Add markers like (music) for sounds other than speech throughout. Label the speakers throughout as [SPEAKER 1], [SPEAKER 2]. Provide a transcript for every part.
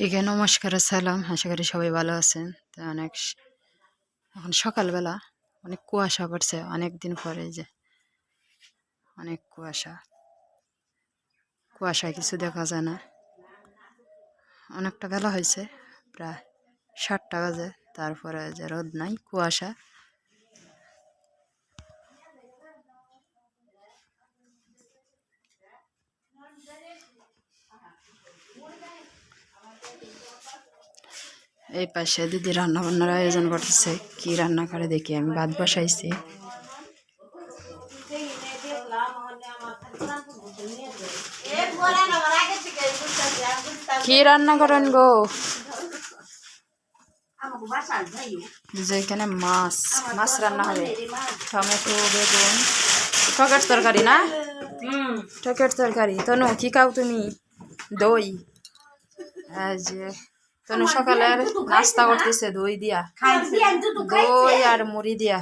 [SPEAKER 1] এখানে নমস্কার সালাম আশা করি সবাই ভালো আছেন। তো অনেক এখন সকালবেলা অনেক কুয়াশা পড়ছে অনেক দিন পরে যে অনেক কুয়াশা। কুয়াশায় কিছু দেখা যায় না। অনেকটা বেলা হয়েছে, প্রায় সাতটা বাজে। তারপরে যে রোদ নাই, কুয়াশা। এই পাশে দিদি রান্না বান্নার আয়োজন করতেছে কি রান্না করে দেখি আমি ভাত বসাইছি। কি রান্না করেন গো? যেখানে মাছ মাছ রান্না হবে। টমেটো বেগুন টকের তরকারি না? টকের তরকারি। তনু কি খাও তুমি? দই। যে তনু সকালে আর নাস্তা করতেছে দই দিয়া। দই আর মুড়ি দিয়া।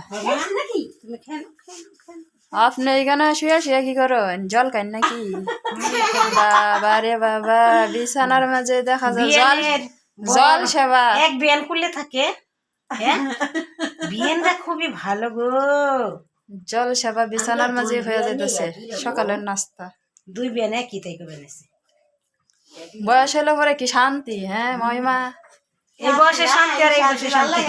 [SPEAKER 1] আপনি এখানে শুয়ে শুয়ে কি করেন? জল খান নাকি? বাবা রে বাবা বিছানার মাঝে দেখা যায় জল জল সেবা।
[SPEAKER 2] এক বিয়ান করলে থাকে। হ্যাঁ? বিয়ানটা খুবই ভালো গো।
[SPEAKER 1] জল সেবা বিছানার মাঝে হয়ে যেতেছে সকালের নাস্তা।
[SPEAKER 2] দুই বিয়ান একই তাই করে
[SPEAKER 1] বয়স হলে পরে কি শান্তি? হ্যাঁ মহিমা।
[SPEAKER 2] এই বয়সে শান্তি আর এই বয়সে শান্তি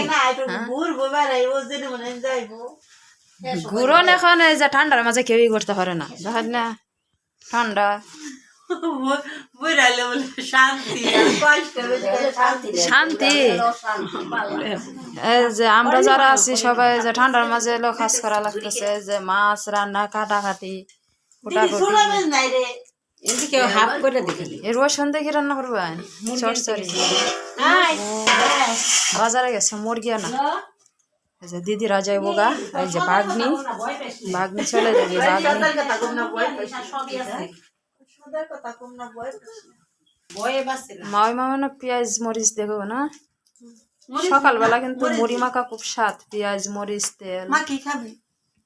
[SPEAKER 1] ঘুরন এখন এই যে ঠান্ডার মাঝে কেউই করতে পারে না। দেখেন না ঠান্ডা। শান্তি এই যে আমরা যারা আছি সবাই যে ঠান্ডার মাঝে এলো কাজ করা লাগতেছে যে মাছ রান্না কাটাকাটি কুটাকুটি।
[SPEAKER 2] এদিকে হাফ করে দেখি
[SPEAKER 1] এর সন্ধ্যে কি রান্না করবেন চটচড়ি বাজারে গেছে মুরগি না। এই যে দিদিরা যাইব গা এই যে বাগনি বাগনি চলে যাবি বাগনি
[SPEAKER 2] বয়ে বাসে না
[SPEAKER 1] পেঁয়াজ মরিচ দেখো না? সকালবেলা কিন্তু মুড়ি মাখা খুব স্বাদ পেঁয়াজ মরিচ তেল।
[SPEAKER 2] মা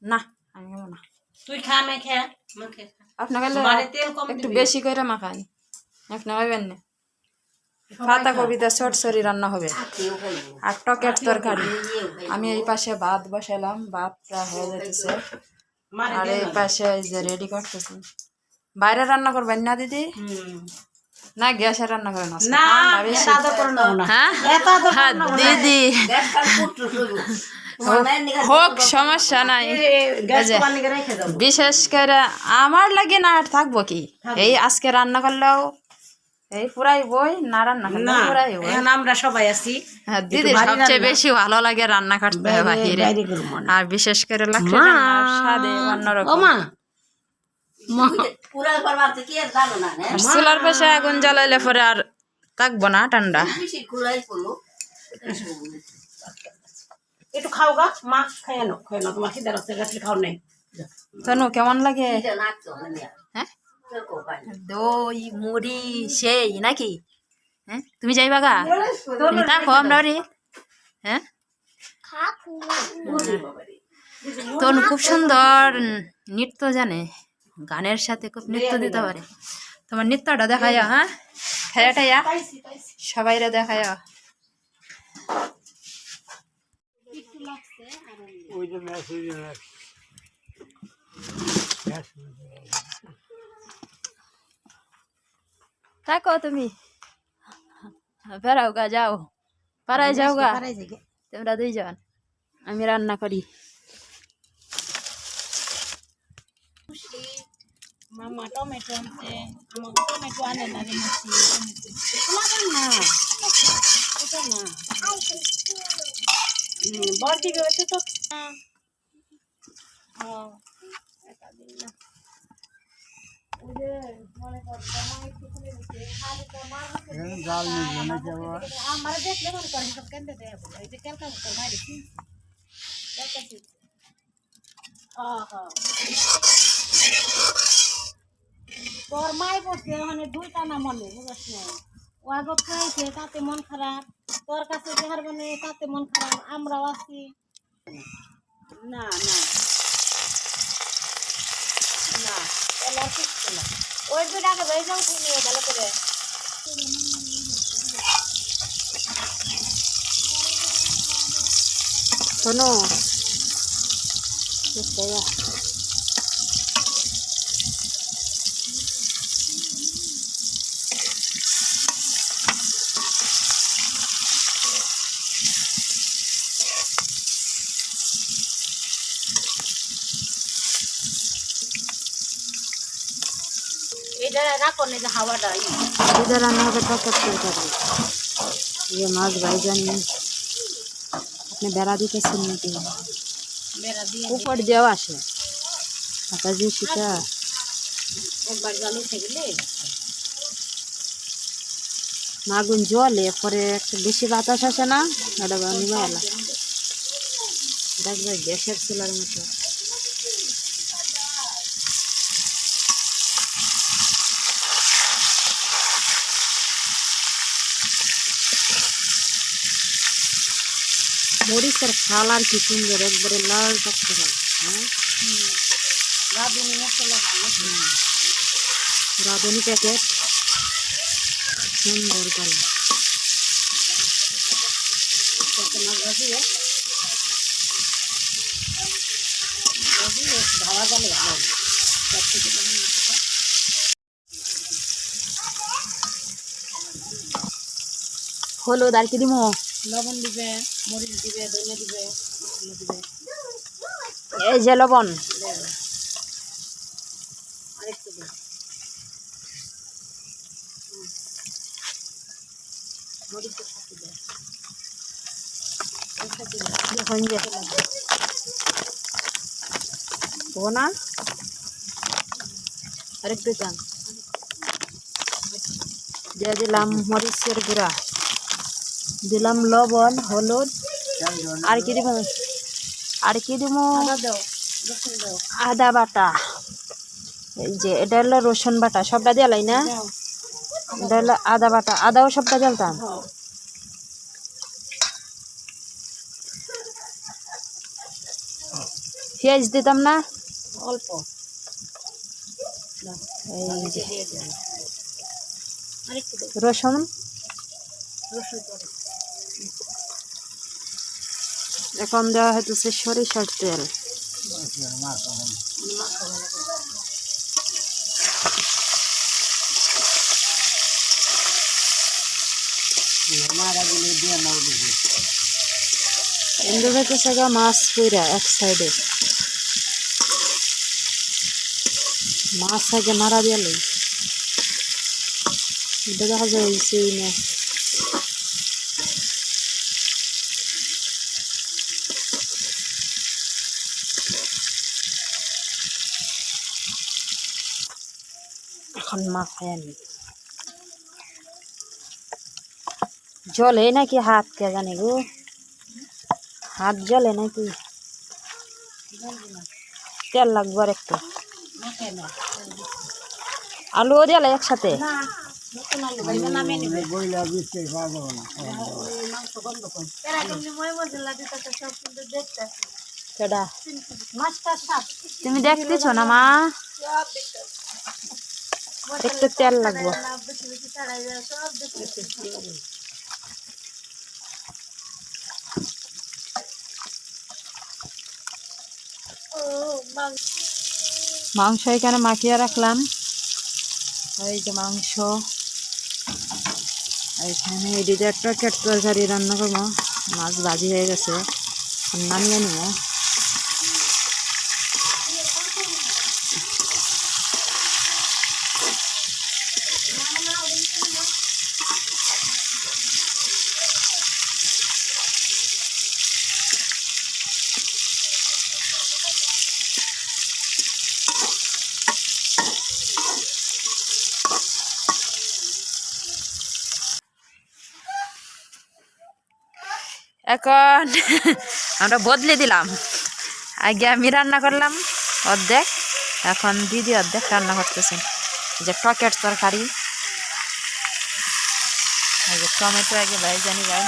[SPEAKER 1] না আমি না।
[SPEAKER 2] তুই খা মা খা।
[SPEAKER 1] আপনাকে একটু বেশি করে মাখান আপনি খাবেন না। পাতা কবিতা সরসরি রান্না হবে। আর টকেট তরকারি। আমি এই পাশে ভাত বসালাম ভাতটা হয়ে যেতেছে আর এই পাশে এই যে রেডি করতেছি। বাইরে রান্না করবেন না দিদি? না গ্যাসে রান্না
[SPEAKER 2] করে না।
[SPEAKER 1] হ্যাঁ? হ্যাঁ, দিদি। হোক সমস্যা নাই। বিশেষ করে আমার লাগে না আর থাকব কি? এই আজকে রান্না করলেও এই পুরাই বই না রান্না পুরাই
[SPEAKER 2] এখন আমরা সবাই আছি।
[SPEAKER 1] হ্যাঁ, দিদি সবচেয়ে বেশি ভালো লাগে রান্না করতে হয় বাহিরে। আর বিশেষ করে স্বাদে অন্যরকম। চুলার পাশে আগুন জ্বালাইলে পরে আর থাকব না ঠান্ডা।
[SPEAKER 2] একটু খাও গা মা খাই আনো খাই আনো তোমার খিদে রাস্তায় গাছ খাও নাই।
[SPEAKER 1] তনু কেমন লাগে? হ্যাঁ? দই মুড়ি সেই নাকি? হ্যাঁ? তুমি যাইবা গা? তুমি আমরা রে হ্যাঁ? তনু খুব সুন্দর নৃত্য জানে। গানের সাথে খুব নৃত্য দিতে পারে। তোমার নৃত্যটা দেখায়া হ্যাঁ? খেয়াটাইয়া সবাইরা দেখায়া। থাকো তুমি। বেড়াও গা যাও। পাড়ায় যাও গা। তোমরা দুইজন। আমি রান্না করি।
[SPEAKER 2] মামা টমেটো আনছে আমাকে টমেটো আনে না রে মাসি। টমেটো না। এটা না। তো? হ্যাঁ আমার দেখলে মনে সব দেয় এই যে কেলকা কেলকা হ্যাঁ তোর মাই পড়ছে ওখানে দুইটা না মনে বুঝছ না। ওয়াগো খাইছে তাতে মন খারাপ তোর কাছে যাহার মানে তাতে মন খারাপ আমরাও আছি। না না। না এলা কিছু না। ওই দুই টাকা রয়ে যাও তুমি ভালো করে।
[SPEAKER 1] শোনো
[SPEAKER 2] রাখো না যে হাওয়াটা
[SPEAKER 1] এটা রান্না হবে টকের তরকারি ইয়ে মাছ ভাইজানি আপনি বেড়া দিতেছেন নাকি?
[SPEAKER 2] বেড়া দিয়ে
[SPEAKER 1] উপর দিয়েও আসে। পাতাজি সেটা
[SPEAKER 2] একবার জালু থাকলে
[SPEAKER 1] মাগুন জলে পরে একটু বেশি বাতাস আসে না এটা এটা গ্যাসের চুলার মতো। মরিচের খাল আর কি সুন্দর, একবারে লাল টকটকা হ্যাঁ
[SPEAKER 2] রাঁধুনি মশলা
[SPEAKER 1] রাঁধুনি প্যাকেট সুন্দর
[SPEAKER 2] ভাজিয়ে ধাওয়া গেলে ভালো।
[SPEAKER 1] হলুদ আর কি দিব
[SPEAKER 2] লবণ দিবে মরিচ দিবে ধনে দিবে দিবে।
[SPEAKER 1] এই যে লবণ।
[SPEAKER 2] আরেকটু।
[SPEAKER 1] এখন যে। না? আরেকটু চান। দিয়ে দিলাম মরিচের গুঁড়া। দিলাম লবণ হলুদ আর কি দিব? আর কি দিব?
[SPEAKER 2] আদা
[SPEAKER 1] বাটা। এই যে এটা হলো রসুন বাটা। সবটা দিয়ালাই না? এটা হলো আদা বাটা। আদাও সবটা জ্বালতাম পেঁয়াজ দিতাম না?
[SPEAKER 2] অল্প।
[SPEAKER 1] রসুন?
[SPEAKER 2] রসুন
[SPEAKER 1] এখন দেওয়া হইতেছে সরিষার তেল। হইতেছে গা মাছ এক সাইডে। মাছ আগে মারা দিয়াল দেখা যায় সেই না এখন মাথায় আনি জলে নাকি হাত কে জানে গো হাত জলে নাকি তেল লাগবে আর একটু
[SPEAKER 2] না
[SPEAKER 1] দিয়ালে একসাথে
[SPEAKER 2] আলু তুমি
[SPEAKER 1] দেখতেছো না মা একটু তেল লাগবে।
[SPEAKER 2] মাংস।
[SPEAKER 1] এখানে মাখিয়ে রাখলাম। এই যে মাংস। এখানে এদিকে একটা কেট তরকারি রান্না করব। মাছ ভাজি হয়ে গেছে। নামিয়ে নিব। এখন (laughs) আমরা বদলে দিলাম। আগে আমি রান্না করলাম অর্ধেক, এখন দিদি অর্ধেক রান্না করতেছেন যে টকেট তরকারি, এই যে টমেটো আগে ভাই জানি ভাই।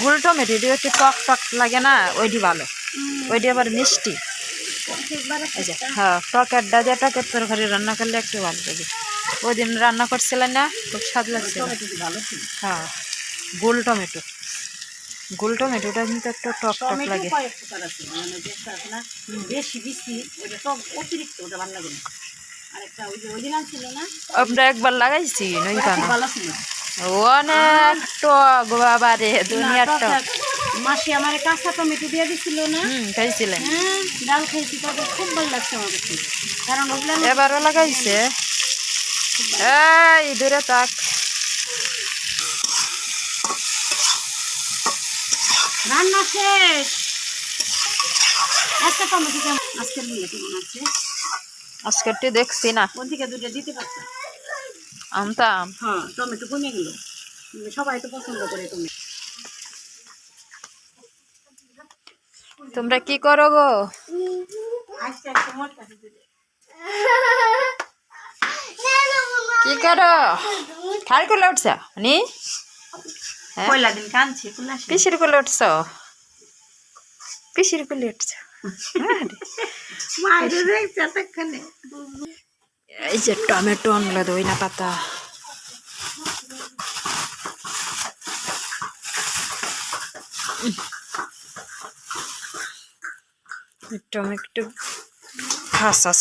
[SPEAKER 1] গুল টমেটো একটু টক টক লাগে না, ওইটি ভালো। ওইটি আবার মিষ্টি। হ্যাঁ টকের দিয়ে টকের তরকারি রান্না করলে একটু ভালো লাগে। ওই দিন রান্না করছিলেন না খুব স্বাদ
[SPEAKER 2] ছিল
[SPEAKER 1] হ্যাঁ গোল টমেটো। গোল টমেটোটা কিন্তু একটা টক টক লাগে।
[SPEAKER 2] আছে মানে
[SPEAKER 1] আমরা একবার লাগাইছি নই অনেক টক বাবা রে দুনিয়ার টক
[SPEAKER 2] মাসি আমার কাঁচা টমেটো দিয়ে দিছিল না?
[SPEAKER 1] হুম খাইছিলেন।
[SPEAKER 2] হ্যাঁ ডাল খেয়েছি তবে খুব ভালো লাগছে আমার কাছে। কারণ
[SPEAKER 1] এবারও লাগাইছে? এই দূরে তাক
[SPEAKER 2] রান্না শেষ। একটা টমেটো কেমন? আজকের দিনে কেমন আছে?
[SPEAKER 1] আজকেরটি দেখছি না।
[SPEAKER 2] কোন থেকে দুটো দিতে পারতাম?
[SPEAKER 1] আমতাম
[SPEAKER 2] হ্যাঁ টমেটো কমে গেল। কিন্তু সবাই তো পছন্দ করে টমেটো।
[SPEAKER 1] তোমরা কি করো গো? কি করো? খাড়ি করলে উঠছ? নি? হ্যাঁ?
[SPEAKER 2] পয়লা দিন কানছি
[SPEAKER 1] পিসির করলে উঠছ? পিসির করলে উঠছ? (laughs)
[SPEAKER 2] দেখছে
[SPEAKER 1] এই যে টমেটো আনলো দইনা পাতা। টমেটো খাস আস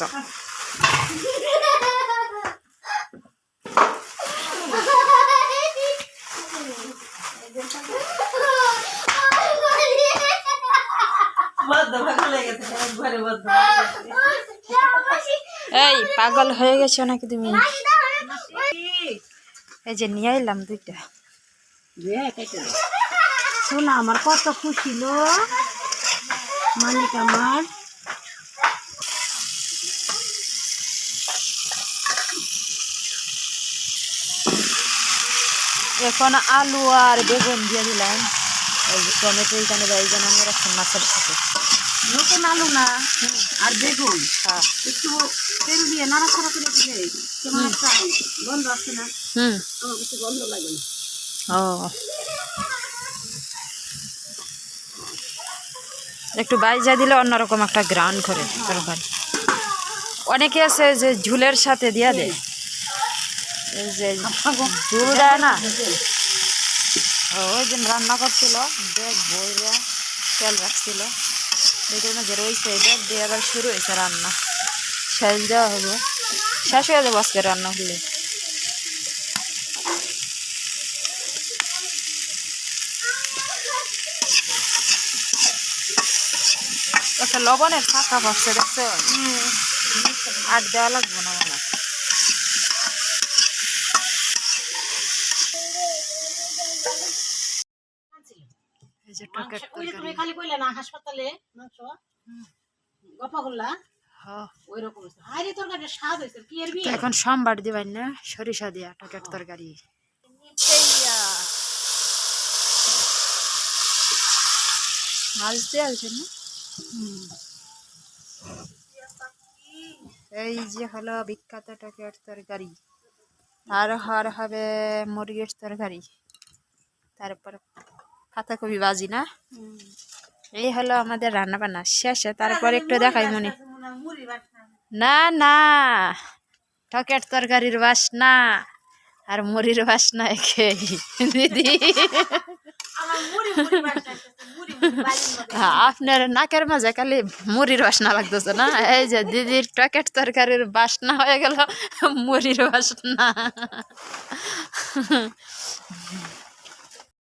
[SPEAKER 2] বদ্ধ ভালো লেগেছে ঘরে
[SPEAKER 1] এই পাগল হয়ে গেছো নাকি তুমি? এই যে নিয়ে এলাম দুইটা।
[SPEAKER 2] শোনা আমার কত খুশি লো। মানিক আমার।
[SPEAKER 1] এখন আলু আর বেগুন দিয়ে দিলাম। এই টমেটো এখানে বাইগান আমি রাখছি মাছের সাথে।
[SPEAKER 2] নতুন আলু না আর বেগুন।
[SPEAKER 1] হ্যাঁ।
[SPEAKER 2] একটু তেল দিয়ে নাড়াচাড়া করে দিলে কেমন একটা গন্ধ আসছে না।
[SPEAKER 1] হুম।
[SPEAKER 2] আমার কিছু গন্ধ লাগে না।
[SPEAKER 1] ও। একটু বাইজা দিলে অন্যরকম একটা গ্রান করে। তরকারি অনেকে আছে যে ঝুলের সাথে দিয়া দেয়। এই যে ঝুল দেয় না? ওই দিন রান্না করছিল দেখ বইরা তেল রাখছিল। এটার মধ্যে রয়েছে দেখ দিয়ে আবার শুরু হয়েছে রান্না। শেষ দেওয়া হবে শেষ হয়ে যাব আজকে রান্না হলে। একটা লবণের ফাঁকা ভাবছে দেখছ? আর দেওয়া লাগবে না মনে
[SPEAKER 2] ওই যে তুমি খালি কইলে না হাসপাতালে মাংস? গপা করলা? ওই রকম হয়েছে। হাইরে তরকারিটা স্বাদ হয়েছে। কি এর
[SPEAKER 1] এখন সোমবার দিবেন না সরিষা দিয়া টকের তরকারি। মাছ না? এই যে হলো বিখ্যাত টকের তরকারি। আর হার হবে মুরগির তরকারি। তারপর পাতাকপি বাজি না? এই হলো আমাদের রান্না বান্না শেষে তারপর একটু দেখাই মনে। না না। টকেট তরকারির বাসনা আর মুড়ির বাসনা একে। দিদি। হ্যাঁ, আপনার নাকের মাঝে খালি মুড়ির বাসনা লাগতেছে না? এই যে দিদির টকেট তরকারির বাসনা হয়ে গেল মুড়ির বাসনা।